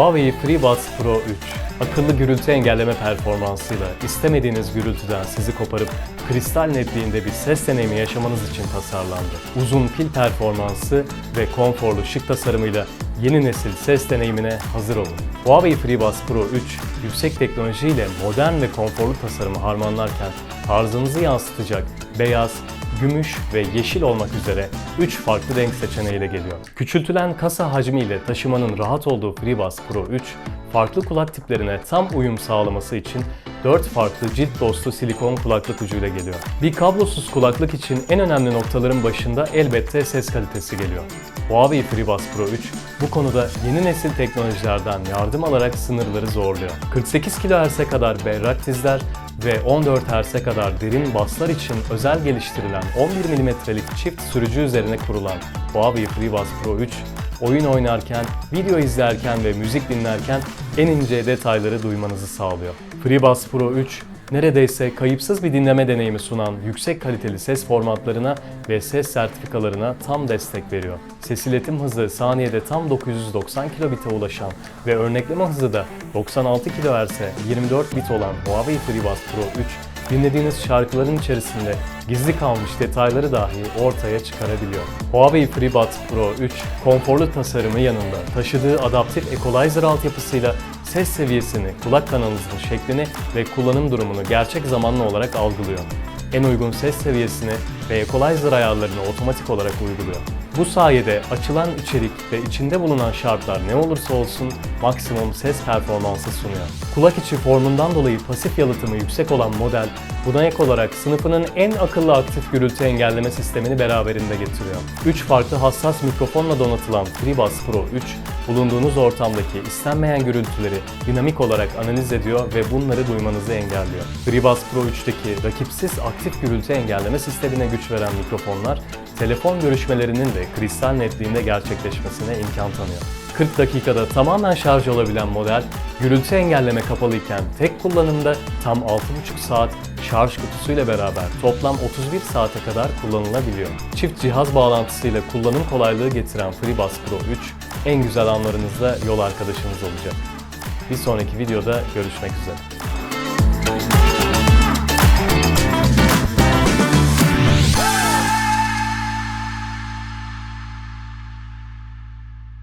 Huawei FreeBuds Pro 3 akıllı gürültü engelleme performansıyla istemediğiniz gürültüden sizi koparıp kristal netliğinde bir ses deneyimi yaşamanız için tasarlandı. Uzun pil performansı ve konforlu şık tasarımıyla yeni nesil ses deneyimine hazır olun. Huawei FreeBuds Pro 3 yüksek teknolojiyle modern ve konforlu tasarımı harmanlarken tarzınızı yansıtacak beyaz, gümüş ve yeşil olmak üzere 3 farklı renk seçeneğiyle geliyor. Küçültülen kasa hacmiyle taşımanın rahat olduğu FreeBuds Pro 3, farklı kulak tiplerine tam uyum sağlaması için 4 farklı cilt dostu silikon kulaklık ucuyla geliyor. Bir kablosuz kulaklık için en önemli noktaların başında elbette ses kalitesi geliyor. Huawei FreeBuds Pro 3 bu konuda yeni nesil teknolojilerden yardım alarak sınırları zorluyor. 48 kHz'e kadar berrak tizler ve 14 Hz'e kadar derin baslar için özel geliştirilen 11 mm'lik çift sürücü üzerine kurulan Huawei FreeBuds Pro 3, oyun oynarken, video izlerken ve müzik dinlerken en ince detayları duymanızı sağlıyor. FreeBuds Pro 3, neredeyse kayıpsız bir dinleme deneyimi sunan yüksek kaliteli ses formatlarına ve ses sertifikalarına tam destek veriyor. Ses iletim hızı saniyede tam 990 kilobit'e ulaşan ve örnekleme hızı da 96 kHz'e 24 bit olan Huawei FreeBuds Pro 3, dinlediğiniz şarkıların içerisinde gizli kalmış detayları dahi ortaya çıkarabiliyor. Huawei FreeBuds Pro 3, konforlu tasarımı yanında taşıdığı adaptif equalizer altyapısıyla ses seviyesini, kulak kanalınızın şeklini ve kullanım durumunu gerçek zamanlı olarak algılıyor. En uygun ses seviyesini ve equalizer ayarlarını otomatik olarak uyguluyor. Bu sayede açılan içerik ve içinde bulunan şartlar ne olursa olsun maksimum ses performansı sunuyor. Kulak içi formundan dolayı pasif yalıtımı yüksek olan model, buna ek olarak sınıfının en akıllı aktif gürültü engelleme sistemini beraberinde getiriyor. 3 farklı hassas mikrofonla donatılan FreeBuds Pro 3, bulunduğunuz ortamdaki istenmeyen gürültüleri dinamik olarak analiz ediyor ve bunları duymanızı engelliyor. FreeBuds Pro 3'teki rakipsiz aktif gürültü engelleme sistemine güç veren mikrofonlar, telefon görüşmelerinin de kristal netliğinde gerçekleşmesine imkan tanıyor. 40 dakikada tamamen şarj olabilen model, gürültü engelleme kapalıyken tek kullanımda tam 6,5 saat şarj kutusuyla beraber toplam 31 saate kadar kullanılabiliyor. Çift cihaz bağlantısıyla kullanım kolaylığı getiren FreeBuds Pro 3, en güzel anlarınızda yol arkadaşınız olacak. Bir sonraki videoda görüşmek üzere.